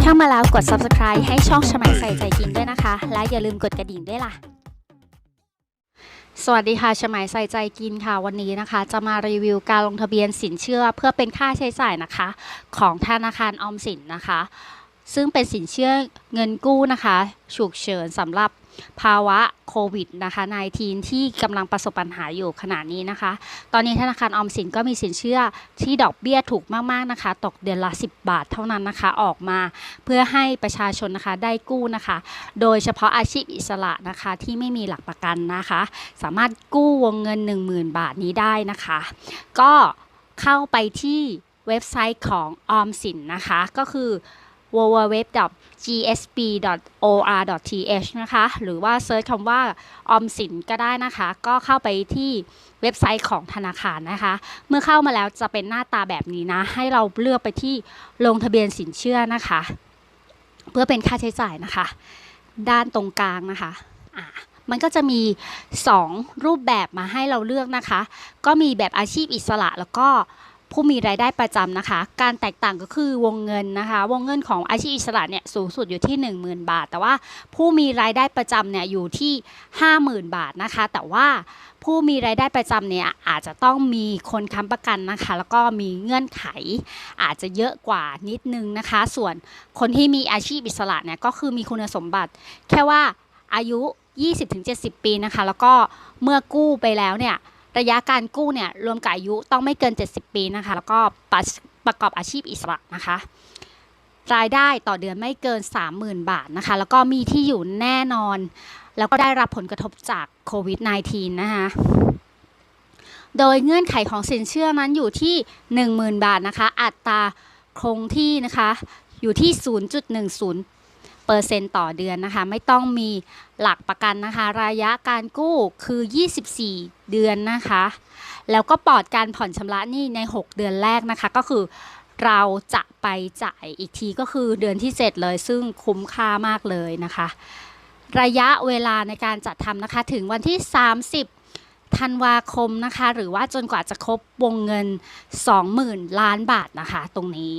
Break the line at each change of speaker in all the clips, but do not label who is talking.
เข้ามาแล้วกด subscribe ให้ช่องชมัยใส่ใจกินด้วยนะคะ และอย่าลืมกดกระดิ่งด้วยล่ะ สวัสดีค่ะชมัยใส่ใจกินค่ะวันนี้นะคะ จะมารีวิวการลงทะเบียนสินเชื่อเพื่อเป็นค่าใช้จ่ายนะคะ ของธนาคารออมสินนะคะ ซึ่งเป็นสินเชื่อเงินกู้นะคะ ฉุกเฉินสำหรับ ภาวะโควิดนะคะ19ที่กำลังประสบปัญหาอยู่ขณะนี้นะคะ ตอนนี้ธนาคารออมสินก็มีสินเชื่อที่ดอกเบี้ยถูกมากๆนะคะ ตกเดือนละ 10 บาทเท่านั้นนะคะออกมา เพื่อให้ประชาชนนะคะได้กู้นะคะ โดยเฉพาะอาชีพอิสระนะคะที่ไม่มีหลักประกันนะคะ สามารถกู้วงเงิน 10,000 บาทนี้ได้นะคะ ก็เข้าไปที่เว็บไซต์ของออมสินนะคะก็คือ www.gsp.or.th นะคะ หรือว่าเซิร์ชคำว่าออมสินก็ได้นะคะ ก็เข้าไปที่เว็บไซต์ของธนาคารนะคะ เมื่อเข้ามาแล้วจะเป็นหน้าตาแบบนี้นะ ให้เราเลือกไปที่ลงทะเบียนสินเชื่อนะคะ เพื่อเป็นค่าใช้จ่ายนะคะ ด้านตรงกลางนะคะอะมันก็จะมี 2 รูปแบบมาให้เราเลือกนะคะ ก็มีแบบอาชีพอิสระแล้วก็ ผู้มีรายได้ประจำนะคะ การแตกต่างก็คือวงเงินนะคะ วงเงินของอาชีพอิสระเนี่ยสูงสุดอยู่ที่ 10,000 บาท แต่ว่าผู้มีรายได้ประจำเนี่ยอยู่ที่ 50,000 บาทนะคะ แต่ว่าผู้มีรายได้ประจำเนี่ยอาจจะต้องมีคนค้ำประกันนะคะ แล้วก็มีเงื่อนไข อาจจะเยอะกว่านิดนึงนะคะ ส่วนคนที่มีอาชีพอิสระเนี่ยก็คือมีคุณสมบัติ แค่ว่าอายุ 20-70 ปีนะคะ แล้วก็เมื่อกู้ไปแล้วเนี่ย ระยะการกู้เนี่ยรวมกับอายุต้องไม่เกิน 70 ปีนะคะ แล้วก็ประประกอบอาชีพอิสระนะคะ รายได้ต่อเดือนไม่เกิน 30,000 บาทนะคะ แล้วก็มีที่อยู่แน่นอน แล้วก็ได้รับผลกระทบจากโควิด -19 นะคะโดยเงื่อนไขของสินเชื่อนั้นอยู่ที่ 10,000 บาทนะคะ อัตราคงที่นะคะ อยู่ที่ 0.10 เปอร์เซ็นต์ต่อเดือนนะคะ ไม่ต้องมีหลักประกันนะคะ ระยะการกู้คือ 24 เดือนนะคะ แล้วก็ปลอดการผ่อนชำระหนี้ใน 6 เดือนแรกนะคะ ก็คือเราจะไปจ่ายอีกทีก็คือเดือนที่ 7 เลย ซึ่งคุ้มค่ามากเลยนะคะ ระยะเวลาในการจัดทำนะคะถึงวันที่ 30ธันวาคมนะคะ หรือว่าจนกว่าจะครบวงเงิน 20,000 ล้านบาทนะคะ ตรงนี้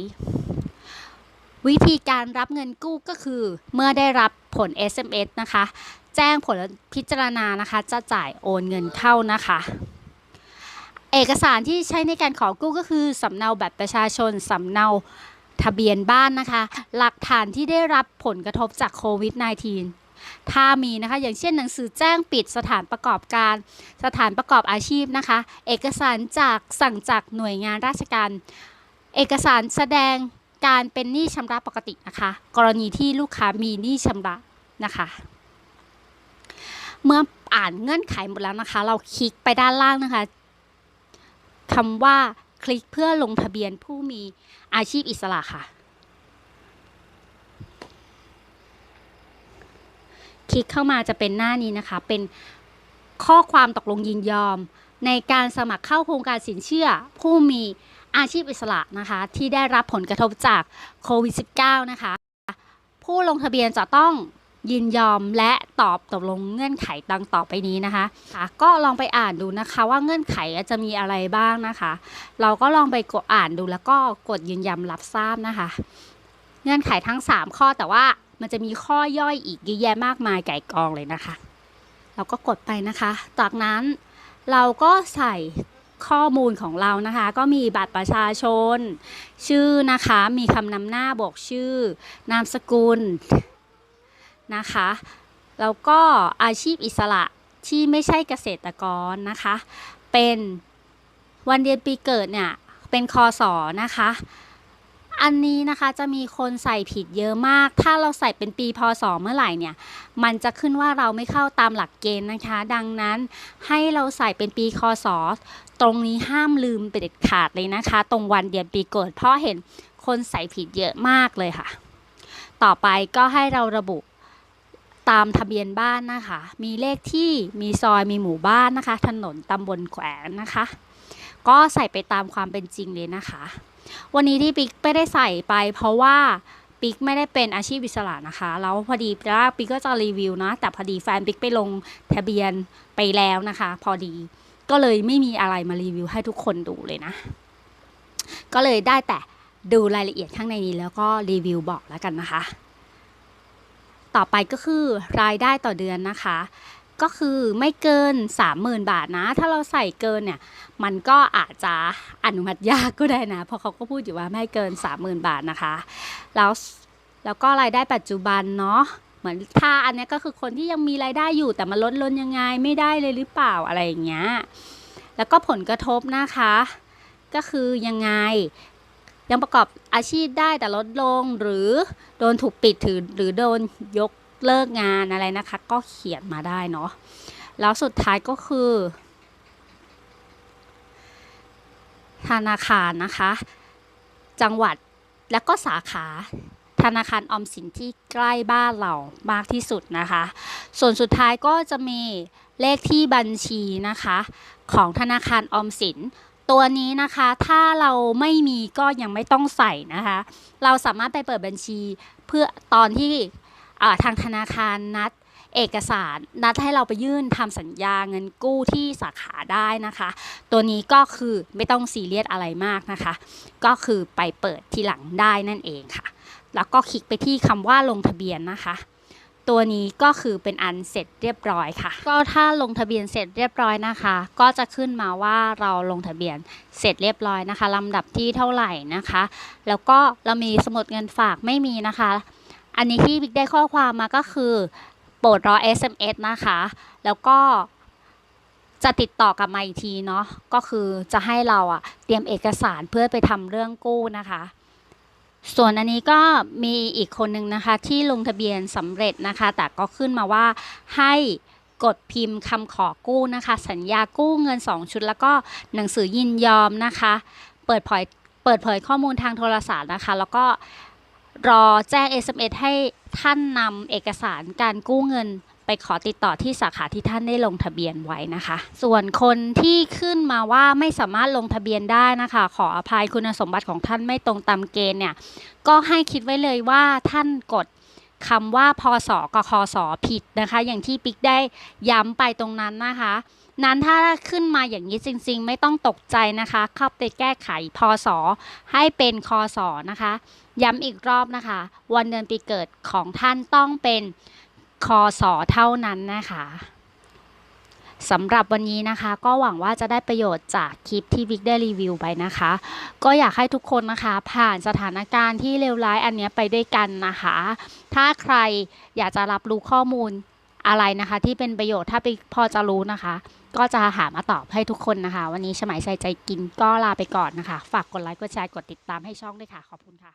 วิธีการรับเงินกู้ก็คือ เมื่อได้รับผล SMS นะคะ แจ้งผลพิจารณานะคะ จะจ่ายโอนเงินเข้านะคะ เอกสารที่ใช้ในการขอกู้ก็คือสำเนาบัตรประชาชนสำเนาทะเบียนบ้านนะคะ หลักฐานที่ได้รับผลกระทบจากโควิด -19 ถ้ามีนะคะ อย่างเช่นหนังสือแจ้งปิดสถานประกอบการ สถานประกอบอาชีพนะคะ เอกสารจากสั่งจากหน่วยงานราชการ เอกสารแสดง การเป็นหนี้ชำระปกตินะคะ กรณีที่ลูกค้ามีหนี้ชำระนะคะ เมื่ออ่านเงื่อนไขหมดแล้วนะคะ เราคลิกไปด้านล่างนะคะคำว่าคลิกเพื่อลงทะเบียนผู้มีอาชีพอิสระค่ะ คลิกเข้ามาจะเป็นหน้านี้นะคะ เป็นข้อความตกลงยินยอม ในการสมัครเข้าโครงการสินเชื่อผู้มี อาชีพอิสระนะคะที่ได้รับผลกระทบจากโควิด -19 นะคะ ผู้ลงทะเบียนจะต้องยินยอมและตอบตกลงเงื่อนไขดังต่อไปนี้นะคะะก็ลองไปอ่านดูนะคะว่าเงื่อนไขจะมีอะไรบ้างนะคะ เราก็ลองไปกดอ่านดูแล้วก็กดยืนยันรับทราบนะคะ เงื่อนไขทั้ง 3 ข้อแต่ว่ามันจะมีข้อย่อยอีกเยอะแยะมากมายไก่กองเลยนะคะ เราก็กดไปนะคะ จากนั้นเราก็ใส่ ข้อมูลของเรานะคะ ก็มีบัตรประชาชน ชื่อนะคะมีคำนำหน้าบอกชื่อ นามสกุลนะคะแล้วก็อาชีพอิสระที่ไม่ใช่เกษตรกรนะคะ เป็นวันเดือนปีเกิดเนี่ยเป็นคอสอนะคะ อันนี้นะคะจะมีคนใส่ผิดเยอะมาก ถ้าเราใส่เป็นปีพศเมื่อไหร่เนี่ย มันจะขึ้นว่าเราไม่เข้าตามหลักเกณฑ์นะคะ ดังนั้นให้เราใส่เป็นปีคศ ตรงนี้ห้ามลืมเป็นเด็ดขาดเลยนะคะ ตรงวันเดือนปีเกิด เพราะเห็นคนใส่ผิดเยอะมากเลยค่ะ ต่อไปก็ให้เราระบุตามทะเบียนบ้านนะคะ มีเลขที่ มีซอย มีหมู่บ้านนะคะ ถนนตำบลแขวนนะคะ ก็ใส่ไปตามความเป็นจริงเลยนะคะ วันนี้ที่ปิ๊กไม่ได้ใส่ไป เพราะว่าปิ๊กไม่ได้เป็นอาชีพอิสระนะคะ แล้วพอดีแรกปิ๊กก็จะรีวิวนะ แต่พอดีแฟนปิ๊กไปลงทะเบียนไปแล้วนะคะ พอดีก็เลยไม่มีอะไรมารีวิวให้ทุกคนดูเลยนะ ก็เลยได้แต่ดูรายละเอียดข้างในนี้แล้วก็รีวิวบอกแล้วกันนะคะ ต่อไปก็คือรายได้ต่อเดือนนะคะ ก็คือไม่เกิน 30,000 บาทนะ ถ้าเราใส่เกินเนี่ยมันก็อาจจะอนุมัติยากก็ได้นะ เพราะเขาก็พูดอยู่ว่าไม่เกิน 30,000 บาทนะคะ แล้วแล้วก็รายได้ปัจจุบันเนาะเหมือนถ้าอันนี้ก็คือคนที่ยังมีรายได้อยู่แต่มันลดลนยังไงไม่ได้เลยหรือเปล่าอะไรอย่างเงี้ยแล้วก็ผลกระทบนะคะ ก็คือยังไงยังประกอบอาชีพได้แต่ลดลงหรือโดนถูกปิดถือหรือโดนยก เลิกงานอะไรนะคะ ก็เขียนมาได้เนาะแล้วสุดท้ายก็คือ ธนาคารนะคะ จังหวัดและก็สาขาธนาคารออมสินที่ใกล้บ้านเรามากที่สุดนะคะ ส่วนสุดท้ายก็จะมีเลขที่บัญชีนะคะ ของธนาคารออมสิน ตัวนี้นะคะถ้าเราไม่มีก็ยังไม่ต้องใส่นะคะ เราสามารถไปเปิดบัญชีเพื่อตอนที่ ทางธนาคารนัดเอกสารนัดให้เราไปยื่นทำสัญญาเงินกู้ที่สาขาได้นะคะ ตัวนี้ก็คือไม่ต้องซีเรียสอะไรมากนะคะ ก็คือไปเปิดทีหลังได้นั่นเองค่ะ แล้วก็คลิกไปที่คำว่าลงทะเบียนนะคะ ตัวนี้ก็คือเป็นอันเสร็จเรียบร้อยค่ะ ก็ถ้าลงทะเบียนเสร็จเรียบร้อยนะคะ ก็จะขึ้นมาว่าเราลงทะเบียนเสร็จเรียบร้อยนะคะลำดับที่เท่าไหร่นะคะ แล้วก็เรามีสมุดเงินฝากไม่มีนะคะ อันนี้ที่บิ๊กได้ข้อความมาก็คือ โปรดรอ SMS นะคะ แล้วก็จะติดต่อกลับมาอีกทีเนาะก็คือจะให้เราอะเตรียมเอกสารเพื่อไปทำเรื่องกู้นะคะ ส่วนอันนี้ก็มีอีกคนนึงนะคะ ที่ลงทะเบียนสำเร็จนะคะ แต่ก็ขึ้นมาว่าให้กดพิมพ์คำขอกู้นะคะ สัญญากู้เงิน 2 ชุด แล้วก็หนังสือยินยอมนะคะ เปิดเผยเปิดเผยข้อมูลทางโทรศัพท์นะคะ แล้วก็ รอแจ้ง SMS ให้ท่านนำเอกสารการกู้เงินไปขอติดต่อที่สาขาที่ท่านได้ลงทะเบียนไว้นะคะ ส่วนคนที่ขึ้นมาว่าไม่สามารถลงทะเบียนได้นะคะ ขออภัยคุณสมบัติของท่านไม่ตรงตามเกณฑ์เนี่ย ก็ให้คิดไว้เลยว่าท่านกดคำว่าพศกับคศผิดนะคะ อย่างที่ปิ๊กได้ย้ำไปตรงนั้นนะคะ นั้นถ้าขึ้นมาอย่างนี้จริง ๆ ไม่ต้องตกใจนะคะเข้าไปแก้ไขพศให้เป็นคศนะคะ ย้ำอีกรอบนะคะ วันเดือนปีเกิดของท่านต้องเป็นคศเท่านั้นนะคะสำหรับวันนี้นะคะ ก็หวังว่าจะได้ประโยชน์จากคลิปที่บิ๊กได้รีวิวไปนะคะ ก็อยากให้ทุกคนนะคะ ผ่านสถานการณ์ที่เลวร้ายอันนี้ไปด้วยกันนะคะ ถ้าใครอยากจะรับรู้ข้อมูล อะไรนะคะ ที่เป็นประโยชน์ถ้าไปพอจะรู้นะคะ ก็จะหามาตอบให้ทุกคนนะคะ วันนี้ชมัยใส่ใจกินก็ลาไปก่อนนะคะ ฝากกดไลค์กดแชร์กดติดตามให้ช่องด้วยค่ะ ขอบคุณค่ะ